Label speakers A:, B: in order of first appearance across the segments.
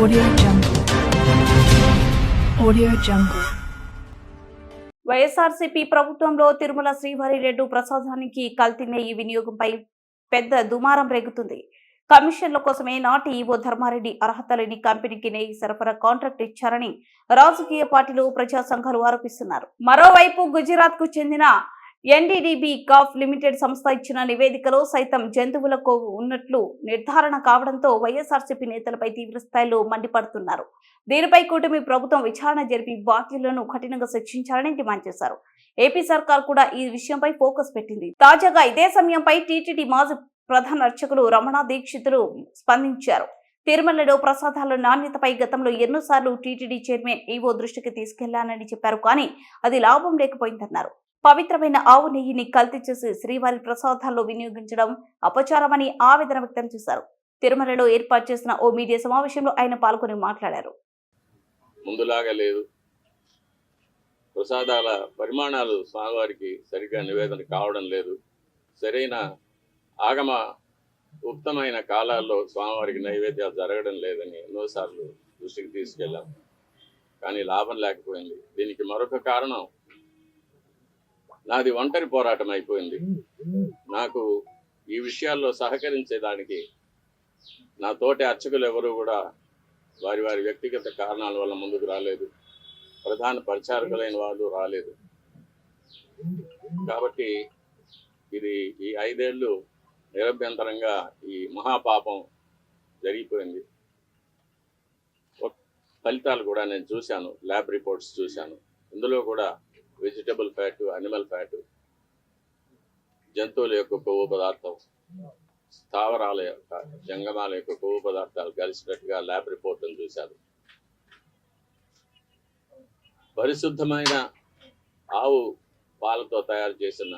A: Audio Jungle. Audio Jungle.
B: YSRCP ప్రభుత్వంలో తిరుమల శ్రీవారిరెడ్డి ప్రసాదానికి కల్తీ నెయ్యి వినియోగంపై పెద్ద దుమారం రేగుతుంది కమిషన్ల కోసమే నాటి ఈవో ధర్మారెడ్డి అర్హత లేని కంపెనీకి నెయ్యి సరఫరా కాంట్రాక్ట్ ఇచ్చారని రాజకీయ పార్టీలు ప్రజా సంఘాలు ఆరోపిస్తున్నారు మరోవైపు గుజరాత్కు చెందిన ఎన్డీడీబీ కాఫ్ లిమిటెడ్ సంస్థ ఇచ్చిన నివేదికలో సైతం జంతువుల కొవ్వు ఉన్నట్లు నిర్ధారణ కావడంతో వైఎస్ఆర్సీపీ నేతలపై తీవ్ర స్థాయిలో మండిపడుతున్నారు. దీనిపై కూటమి ప్రభుత్వం విచారణ జరిపి బాధ్యులను కఠినంగా శిక్షించాలని డిమాండ్ చేశారు. ఏపీ సర్కార్ కూడా ఈ విషయంపై ఫోకస్ పెట్టింది. తాజాగా ఇదే సమయంపై టీటీడీ మాజీ ప్రధాన అర్చకులు రమణ దీక్షితులు స్పందించారు. తిరుమలలో ప్రసాదాల నాణ్యతపై గతంలో ఎన్నోసార్లు టీటీడీ చైర్మన్ ఈవో దృష్టికి తీసుకెళ్ళానని చెప్పారు కానీ అది లాభం లేకపోయిందన్నారు. పవిత్రమైన ఆవు నెయ్యిని కల్తీ చేసి శ్రీవారి ప్రసాదాల్లో వినియోగించడం అపచారమని ఆవేదన వ్యక్తం చేశారు. తిరుమలలో ఏర్పాటు చేసిన ఓ మీడియా సమావేశంలో ఆయన పాల్గొని మాట్లాడారు.
C: ముందులాగా లేదు. ప్రసాదాల పరిమాణాలు స్వామివారికి సరిగ్గా నివేదన కావడం లేదు. సరైన ఆగమ ఉత్తమైన కాలాల్లో స్వామివారికి నైవేద్యాలు జరగడం లేదని ఎన్నోసార్లు దృష్టికి తీసుకెళ్ళాం. కానీ లాభం లేకపోయింది. దీనికి మరొక కారణం నాది ఒంటరి పోరాటం అయిపోయింది. నాకు ఈ విషయాల్లో సహకరించేదానికి నా తోటి అర్చకులు ఎవరు కూడా వారి వారి వ్యక్తిగత కారణాల వల్ల ముందుకు రాలేదు. ప్రధాన పరిచారకులైన వాళ్ళు రాలేదు. కాబట్టి ఇది ఈ ఐదేళ్ళు నిరభ్యంతరంగా ఈ మహాపాపం జరిగిపోయింది. ఫలితాలు కూడా నేను చూశాను ల్యాబ్ రిపోర్ట్స్ చూశాను. ఇందులో కూడా వెజిటబుల్ ఫ్యాట్ అనిమల్ ఫ్యాట్ జంతువుల యొక్క కొవ్వు పదార్థం స్థావరాల యొక్క జంగమాల యొక్క కొవ్వు పదార్థాలు కలిసినట్టుగా ల్యాబ్ రిపోర్టులు చూశారు. పరిశుద్ధమైన ఆవు పాలతో తయారు చేసిన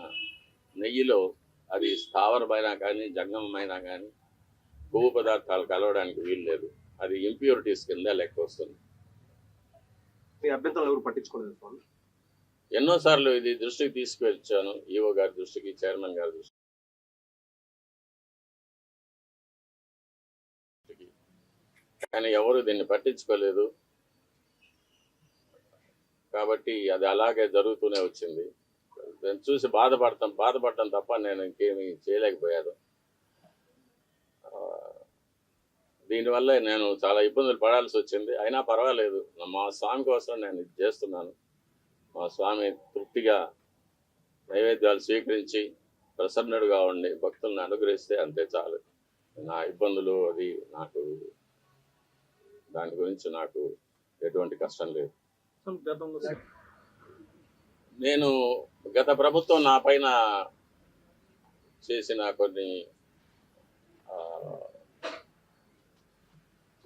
C: నెయ్యిలో అది స్థావరమైనా కానీ జంగమైనా కానీ కొవ్వు పదార్థాలు కలవడానికి వీలు లేదు. అది ఇంప్యూరిటీస్ కింద లెక్క వస్తుంది.
D: అభ్యంతరాలు ఎవరు పట్టించుకోలేదు
C: ఎన్నోసార్లు ఇది దృష్టికి తీసుకువచ్చాను. ఈఓ గారి దృష్టికి చైర్మన్ గారి దృష్టికి. కానీ ఎవరు దీన్ని పట్టించుకోలేదు. కాబట్టి అది అలాగే జరుగుతూనే వచ్చింది. దాన్ని చూసి బాధపడతాం బాధపడటం తప్ప నేను ఇంకేమీ చేయలేకపోయాను. దీనివల్ల నేను చాలా ఇబ్బందులు పడాల్సి వచ్చింది. అయినా పర్వాలేదు. మా స్వామి కోసం నేను ఇది చేస్తున్నాను. మా స్వామి తృప్తిగా నైవేద్యాలు స్వీకరించి ప్రసన్నుడుగా ఉండి భక్తులను అనుగ్రహిస్తే అంతే చాలు. నా ఇబ్బందులు అది నాకు దాని గురించి నాకు ఎటువంటి కష్టం లేదు. నేను గత ప్రభుత్వం నా పైన చేసిన కొన్ని